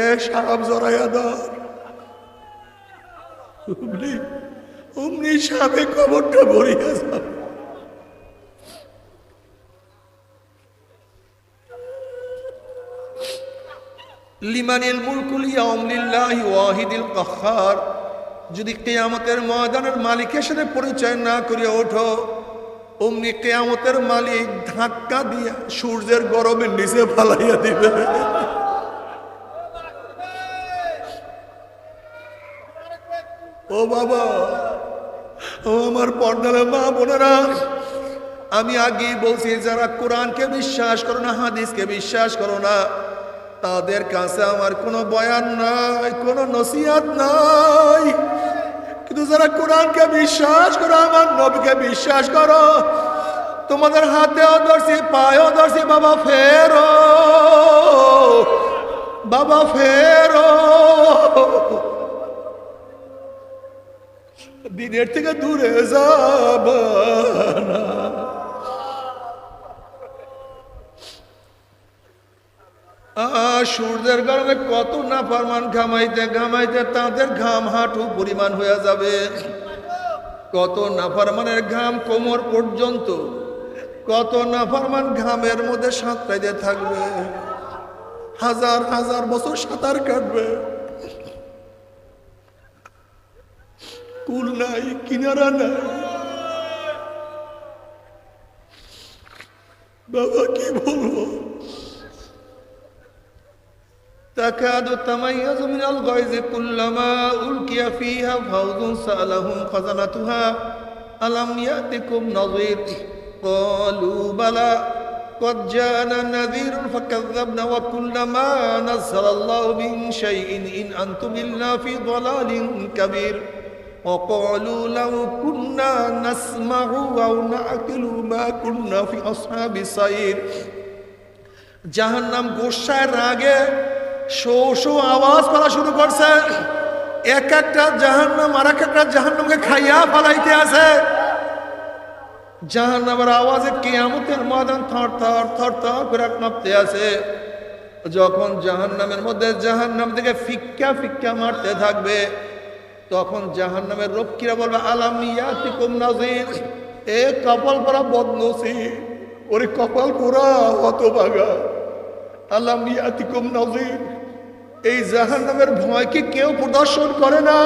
এ সাপ জড়াইয়া ধর। অমনি অমনি সাপে কবরটা ভরিয়া যাবে লিমানিল মুলকুল ইয়াউম লিল্লাহি ওয়াহিদিল কাহ্হার যদি কেয়ামতের ময়দানের মালিকের সাথে পরিচয় না করিয়া ওঠো, অমনি কেয়ামতের মালিক ধাক্কা দিয়া সূর্যের গরমের নিচে ফালাইয়া দিবে। বাবা, ও আমার পর্দালে মা বোনেরা, আমি আগে বলছি, যারা কোরআনকে বিশ্বাস করো না, হাদিসকে বিশ্বাস করো না, তাদের কাছে আমার কোনো বয়ান নাই, কোনো নসিহাত নাই। কিন্তু যারা কোরআনকে বিশ্বাস করো, আমার নবীকে বিশ্বাস করো, তোমাদের হাতেও ধরছি, পায়েও ধরছি, বাবা ফেরো বাবা ফেরো। দিনের থেকে দূরে যাব সূর্যের গরমে কত না ফরমান ঘামাইতে ঘামাইতে তাদের ঘাম হাঁটু পরিমাণ হয়ে যাবে। কত নাফরমানের ঘাম কোমর পর্যন্ত, কত নাফরমান ঘামের মধ্যে সাঁতরাইতে থাকবে। হাজার হাজার বছর সাঁতার কাটবে। কুল নাই কিনারা নাই বাবা কি বলবো تكاد تميز من الغيظ كلما ألقي فيها فوز سألهم خزنتها ألم يأتكم نظير قالوا بلى قد جاءنا نذير فكذبنا وقلنا ما نزل الله من شيء إن أنتم إلا في ضلال كبير وقالوا لو كنا نسمع أو نعقل ما كنا في أصحاب السعير জাহান্নাম গোসায় রাগে শো শো আওয়াজ করা শুরু করছে এক একটা জাহান্নাম আর এক একটা জাহান্নামকে খাইয়া পালাইতে আছে জাহান্নামের আওয়াজে কেয়ামতের ময়দান থর থর থর থর করে কাঁপতে আছে যখন জাহান্নামের মধ্যে জাহান্নাম থেকে ফিক্কা ফিক্কা মারতে থাকবে তখন জাহান্নামের রক্ষীরা বলবে, আলাম ইয়াতিকুম নাজির? এ কপাল পরা বদনসি ওরে কপাল পোড়া হতভাগা। আলাম ইয়াতিকুম নাজির, এই জাহান্নামের ভয় কি কেউ প্রদর্শন করে না।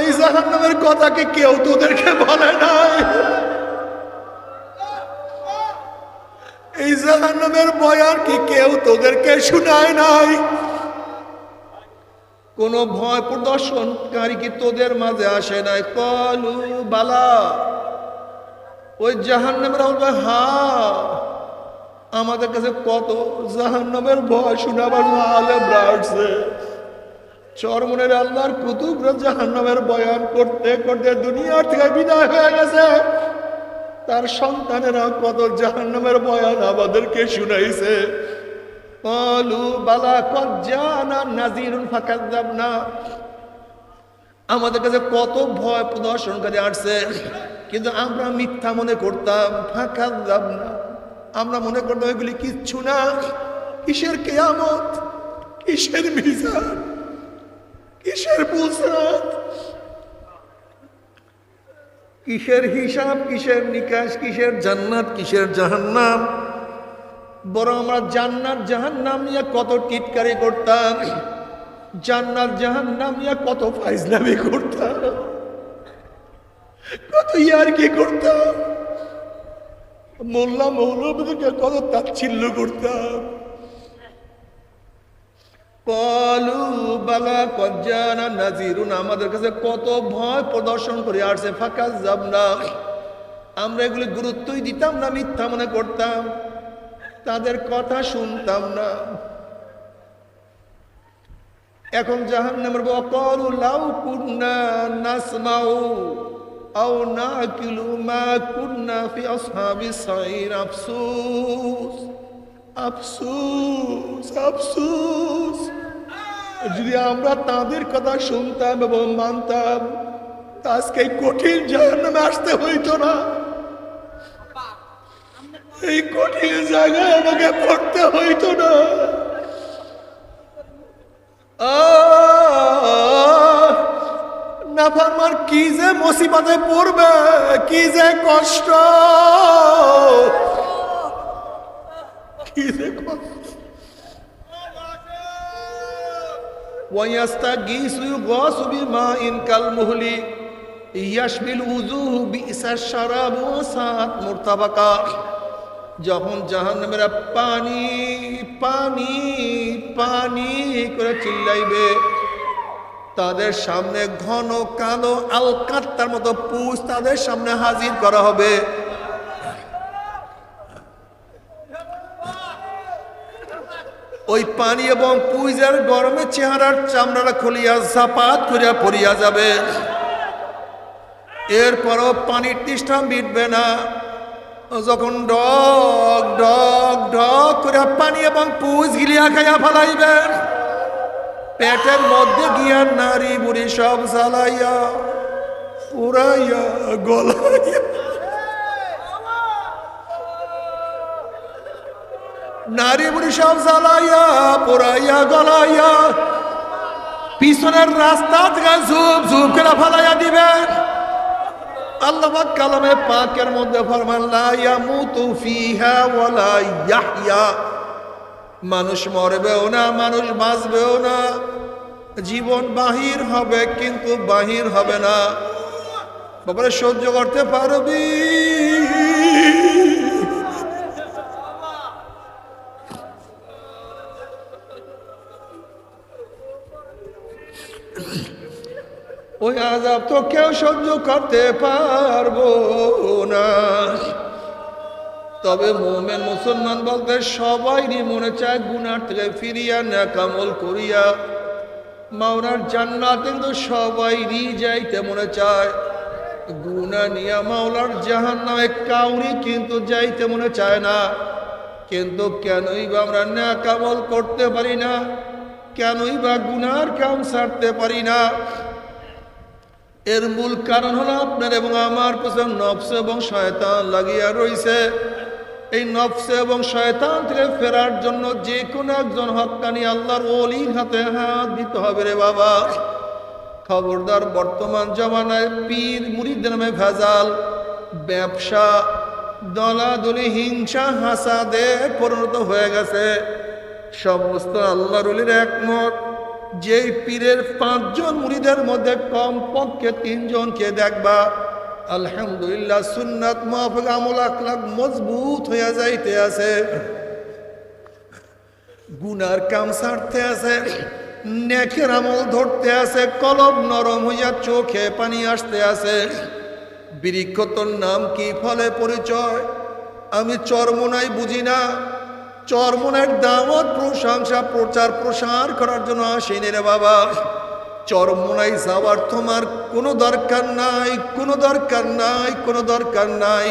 এই জাহান্নামের কথা কি কেউ তোদেরকে বলে নাই এই জাহান্নামের বয়ান কি কেউ তোদেরকে শুনায় নাই। কোন ভয় প্রদর্শনকারী কি তোদের মাঝে আসে নাই। কলু, বালা। ওই জাহান্নামের বলবে হা। আমাদের কাছে কত জাহান্নামের ভয় শোনাবার আলে ব্রাডছে চরমনের আল্লাহর কুতুবরা জাহান্নামের বয়ান করতে করতে দুনিয়ার থেকে বিদায় হয়ে গেছে। তার সন্তানেরা কত জাহান্নামের বয়ান আমাদেরকে শুনাইছে। আমাদের কাছে কত ভয় প্রদর্শনকারী আসছে। কিন্তু আমরা মিথ্যা মনে করতাম ফাঁকা যাব না আমরা মনে করতাম এগুলি কিচ্ছু না। কিসের কেয়ামত? কিসের মিজান? কিসের পুলসাত কিসের হিসাব, কিসের নিকাশ, কিসের জান্নাত, কিসের জাহান্নাম? বরং আমরা জান্নাত, জাহান্নাম নিয়ে কত টিটকারি করতাম। জান্নাত, জাহান্নাম নিয়ে কত ফাইজলামি করতাম। কত ইয়ারকি করতাম। মোল্লা মৌলবীদেরকে কত তাচ্ছিল্য করতাম। কলু বালা নাজিরুন, আমাদের কাছে কত ভয় প্রদর্শন করে আসছে, ফাঁকা যাব না আমরা এগুলি গুরুত্বই দিতাম না, মিথ্যা মনে করতাম। তাদের কথা শুনতাম না। এখন জাহান নামের বকল লাউ কুন্না নাসমাউ, আও নাকিলু মা কুন্না ফি আসহাবি সাইর। আফসুস আফসুস আফসুস। যদি আমরা তাদের কথা শুনতাম এবং মানতাম আজকে কঠিন জাহান্নামে আসতে হইতো না। এই কঠিন জায়গায় আমাকে পড়তে হইত না। নাফারমার কি যে মুসিবতে পড়বে, কি যে কষ্ট। কি যে কষ্ট। ওয়াইয়াস্তা গিসু গসু মুহলি, ইয়াশবিল উজুহু বিসার শারাবু সাত মুরতাবাকা। যখন জাহান্নামেরা পানি পানি পানি করে চিল্লাইবে, তাদের সামনে ঘন কালো আলকাত্তার মতো পুষ তাদের সামনে হাজির করা হবে। ওই পানি এবং পুইজার গরমে চেহারার চামড়াটা খুলিয়া জাপাত করিয়া পড়িয়া যাবে। এরপরও পানির তৃষ্ঠা মিটবে না। যখন ডগ ডগ ডগ করে পানি এবং পুজ গিলিয়া খাইয়া ফেলাইবেন। পেটের মধ্যে গিয়া নারী বুড়ি সব জ্বালাইয়া পুরাইয়া গলাইয়া। নারী বুড়ি সব জ্বালাইয়া পোড়াইয়া গলাইয়া। পিছনের রাস্তা থেকে ঝুপ ঝুপ করে ফালাইয়া দিবেন। আল্লাহ কালামে পাকের মধ্যে ফরমান মানুষ মরবেও না, মানুষ বাঁচবেও না। জীবন বাহির হবে, কিন্তু বাহির হবে না। বাবারে, সহ্য করতে পারবি? ওই আজাব তো কেউ সহ্য করতে পারব না। তবে মোমেন মুসলমান বলতে সবাইরই মনে চায় গুনার থেকে ফিরিয়া, ন্যাকামল করিয়া। মাওনার জান্নাত কিন্তু সবাইরই যাইতে মনে চায়। গুনা নিয়া মাওলার জাহান নামে কাউরি কিন্তু যাইতে মনে চায় না। কিন্তু কেনই বা আমরা ন্যাকামল করতে পারি না? কেনই বা গুনার কাম ছাড়তে পারি না? এর মূল কারণ হলো আপনার এবং আমার পেছনে নফস এবং শয়তান লাগিয়া রয়েছে এই নফস এবং শয়তান থেকে ফেরার জন্য যে কোনো একজন হকানি আল্লাহর ওলির হাতে হাত দিতে হবে রে বাবা। খবরদার বর্তমান জমানায় পীর মুরিদ নামে ভেজাল, ব্যবসা, দলাদলি, হিংসা, হাসাদে পরিণত হয়ে গেছে। সমস্ত আল্লাহর ওলির একমত। যেই পীরের পাঁচজন মুড়িদের মধ্যে কম পক্ষে তিনজনকে দেখবা, আলহামদুলিল্লাহ সুন্নাত মাহফিক আমল, আখলাক মজবুত হইয়া যাইতে আছে। গুনার কাম ছাড়তে আছে নেখের আমল ধরতে আছে কলব নরম হইয়া চোখে পানি আসতে আছে। বৃক্ষ তোর নাম কি ফলে পরিচয়? আমি চরমনাই বুঝি না। চরমনের দামত প্রশংসা, প্রচার, প্রসার করার জন্য আসেনি রে বাবা। চরমনাই যাওয়ার তোমার কোনো দরকার নাই, কোনো দরকার নাই, কোনো দরকার নাই।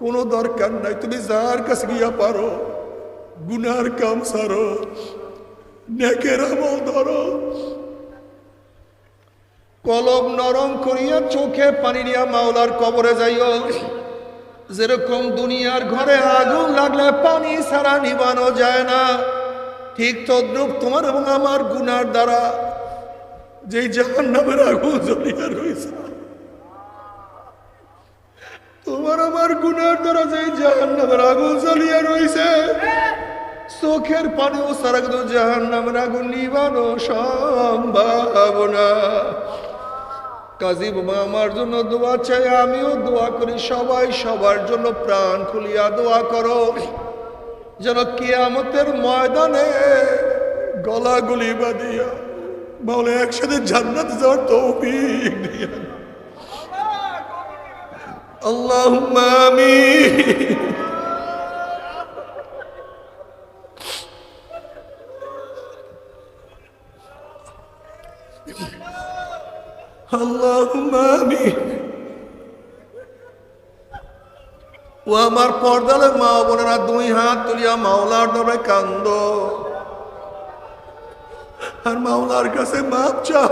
কোনো দরকার নাই, তুমি যার কাছে গিয়া পারো, গুনার কাম সারো নেকের আমল ধরো। কলম নরম করিয়া চোখে পানি নিয়া মাওলার কবরে যাইও। যেরকম দুনিয়ার ঘরে আগুন লাগলে পানি ছাড়া নিবানো যায় না, ঠিক তদ্রুপ তোমার এবং আমার গুনার দ্বারা যে জাহান নামের আগুন জ্বলিয়া রয়েছে। তোমার আমার গুনার দ্বারা যে জাহান নামের আগুন জ্বলিয়া রয়েছে, চোখের পানিও সারা কিন্তু জাহান নামের আগুন নিবানো সম্ভব না। কাজী বাবা আমার জন্য দোয়া চাই, আমিও দোয়া করি, সবাই সবার জন্য প্রাণ খুলিয়া দোয়া করো। যেন কিয়ামতের ময়দানে গলাগুলি বাঁধিয়া বলে একসাথে জান্নাত যাওয়ার তৌফিক দিয়া। আল্লাহ আমিন। আল্লাহুম্মা আমিন। ও আমার পর্দালে মা বোনেরা, দুই হাত তুলিয়া মাওলার দরে কান্দ। আর মাওলার কাছে মাপ চাও।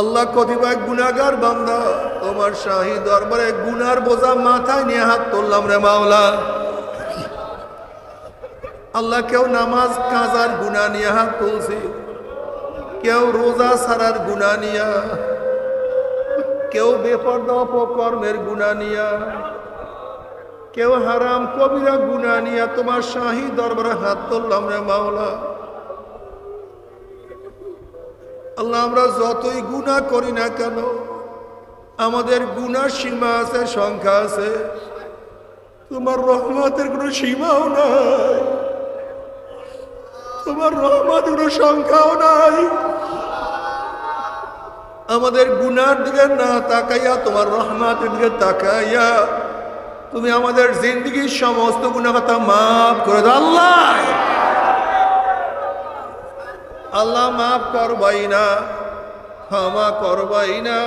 আল্লাহ কতিপয় গুনাগার বান্দা, তোমার শাহী দরবারে গুনার বোঝা মাথায় নিয়ে হাত তুললাম রে মাওলা। আল্লাহ কেউ নামাজ, কাজার গুনা নিয়ে হাত তুলছি। কেউ রোজা সারার গুণা নিয়া, কেউ বেপর্দা অপকর্মের গুণা নিয়া, কেউ হারাম কবিরা গুণা নিয়া তোমার শাহী দরবারে হাত তুললাম রে মাওলা। আল্লাহ, আমরা যতই গুণা করি না কেন, আমাদের গুণার সীমা আছে, সংখ্যা আছে। তোমার রহমতের কোনো সীমাও নাই। তোমার রহমতের কোনো সংখ্যাও নাই। আমাদের গুনার দিকে না তাকাইয়া, তোমার রহমতের দিকে তাকাইয়া তুমি আমাদের জিন্দগির সমস্ত গুণাগতা মাফ করে দাও। আল্লাহ! আল্লাহ মাফ করবাই না, ক্ষমা করবাই না।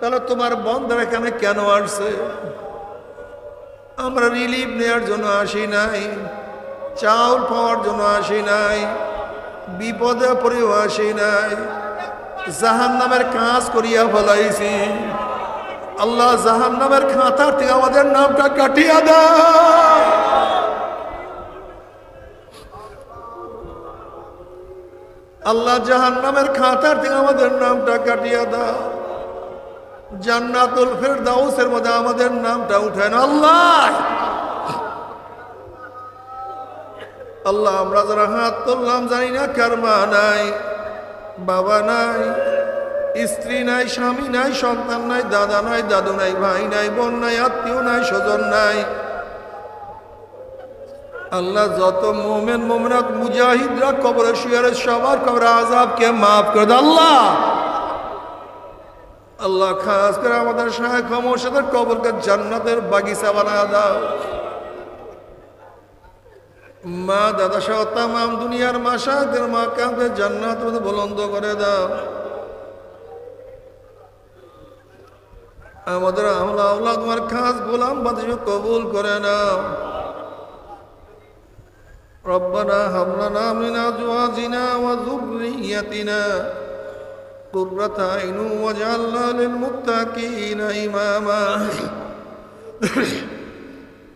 তাহলে তোমার বন্ধের এখানে কেন আসছে? আমরা রিলিফ নেওয়ার জন্য আসি নাই। চাউল পাওয়ার জন্য আসি নাই, বিপদে পড়েও আসি নাই জাহান নামের কাজ করিয়া ফলাইছি। আল্লাহ জাহান নামের খাতার থেকে আমাদের নামটা কাটিয়া দাও আল্লাহ জাহান নামের খাতার থেকে আমাদের নামটা কাটিয়া দাও জান্নাতুল ফেরদাউসের মধ্যে আমাদের নামটা উঠেন আল্লাহ! আল্লাহ, আমরা যারা হাত তুললাম, জানি না কার মা নাই, বাবা নাই, স্ত্রী নাই, স্বামী নাই, সন্তান নাই, দাদা নাই, দাদু নাই, ভাই নাই, বোন নাই, আত্মীয় নাই, স্বজন নাই। আল্লাহ যত মোমেন, মোমনাত, মুজাহিদরা কবরে শুয়ারে সবার কবর আজাবকে মাফ করে দাও, আল্লাহ। আল্লাহ, খাস করে আমাদের মোর্শেদের কবরকে জান্নাতের বাগিচা বানা দাও। মা দাদা সহ তাম দুনিয়ার মা শাহেদের মা কাউকে জান্নাত মধ্যে বলন্দ করে দাও আমাদের আমলা আল্লাহ তোমার খাস গোলাম বাদ কবুল করে নাও ربنا هب لنا من ازواجنا وذريتنا قرة عين واجعلنا للمتقين إماما